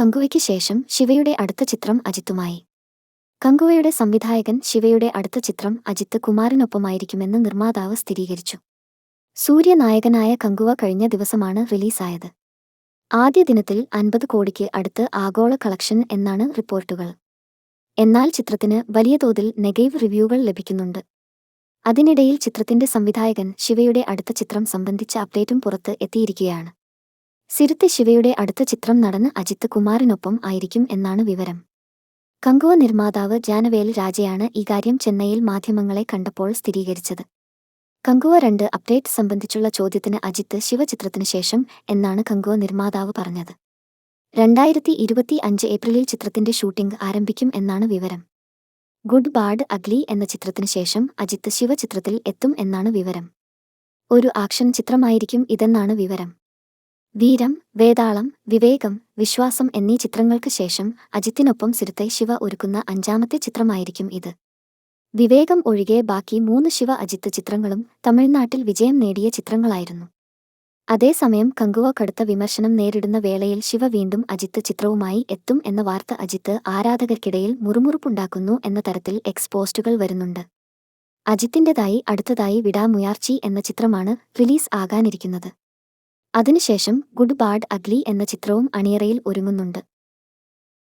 കങ്കുവയ്ക്ക് ശേഷം ശിവയുടെ അടുത്ത ചിത്രം അജിത്തുമായി. കങ്കുവയുടെ സംവിധായകൻ ശിവയുടെ അടുത്ത ചിത്രം അജിത്ത് കുമാറിനൊപ്പമായിരിക്കുമെന്ന് നിർമ്മാതാവ് സ്ഥിരീകരിച്ചു. സൂര്യനായകനായ കങ്കുവ കഴിഞ്ഞ ദിവസമാണ് റിലീസായത്. ആദ്യ ദിനത്തിൽ അൻപത് കോടിക്ക് അടുത്ത് ആഗോള കളക്ഷൻ എന്നാണ് റിപ്പോർട്ടുകൾ. എന്നാൽ ചിത്രത്തിന് വലിയ തോതിൽ നെഗറ്റീവ് റിവ്യൂകൾ ലഭിക്കുന്നുണ്ട്. അതിനിടയിൽ ചിത്രത്തിന്റെ സംവിധായകൻ ശിവയുടെ അടുത്ത ചിത്രം സംബന്ധിച്ച അപ്ഡേറ്റും പുറത്ത് എത്തിയിരിക്കുകയാണ്. സിരുത്തെ ശിവയുടെ അടുത്ത ചിത്രം നടന് അജിത്ത് കുമാറിനൊപ്പം ആയിരിക്കും എന്നാണ് വിവരം. കങ്കുവ നിർമ്മാതാവ് ജാനവേൽ രാജയാണ് ഇക്കാര്യം ചെന്നൈയിൽ മാധ്യമങ്ങളെ കണ്ടപ്പോൾ സ്ഥിരീകരിച്ചത്. കങ്കുവ രണ്ട് അപ്ഡേറ്റ് സംബന്ധിച്ചുള്ള ചോദ്യത്തിന് അജിത്ത് ശിവചിത്രത്തിനു ശേഷം എന്നാണ് കങ്കുവ നിർമ്മാതാവ് പറഞ്ഞത്. രണ്ടായിരത്തി ഇരുപത്തി അഞ്ച് ഏപ്രിലിൽ ചിത്രത്തിന്റെ ഷൂട്ടിംഗ് ആരംഭിക്കും എന്നാണ് വിവരം. ഗുഡ് ബാഡ് അഗ്ലി എന്ന ചിത്രത്തിനു ശേഷം അജിത്ത് ശിവചിത്രത്തിൽ എത്തും എന്നാണ് വിവരം. ഒരു ആക്ഷൻ ചിത്രമായിരിക്കും ഇതെന്നാണ് വിവരം. വീരം വേതാളം വിവേകം വിശ്വാസം എന്നീ ചിത്രങ്ങൾക്ക് ശേഷം അജിത്തിനൊപ്പം സിരുത്തെ ശിവ ഒരുക്കുന്ന അഞ്ചാമത്തെ ചിത്രമായിരിക്കും ഇത്. വിവേകം ഒഴികെ ബാക്കി മൂന്ന് ശിവ അജിത്ത് ചിത്രങ്ങളും തമിഴ്നാട്ടിൽ വിജയം നേടിയ ചിത്രങ്ങളായിരുന്നു. അതേസമയം കങ്കുവ കടുത്ത വിമർശനം നേരിടുന്ന വേളയിൽ ശിവ വീണ്ടും അജിത്ത് ചിത്രവുമായി എത്തും എന്ന വാർത്ത അജിത്ത് ആരാധകർക്കിടയിൽ മുറുമുറുപ്പുണ്ടാക്കുന്നു എന്ന തരത്തിൽ എക്സ് പോസ്റ്റുകൾ വരുന്നുണ്ട്. അജിത്തിന്റെതായി അടുത്തതായി വിടാമുയാർച്ചി എന്ന ചിത്രമാണ് റിലീസ് ആകാനിരിക്കുന്നത്. അതിനുശേഷം ഗുഡ് ബാഡ് അഗ്ലി എന്ന ചിത്രവും അണിയറയിൽ ഒരുങ്ങുന്നുണ്ട്.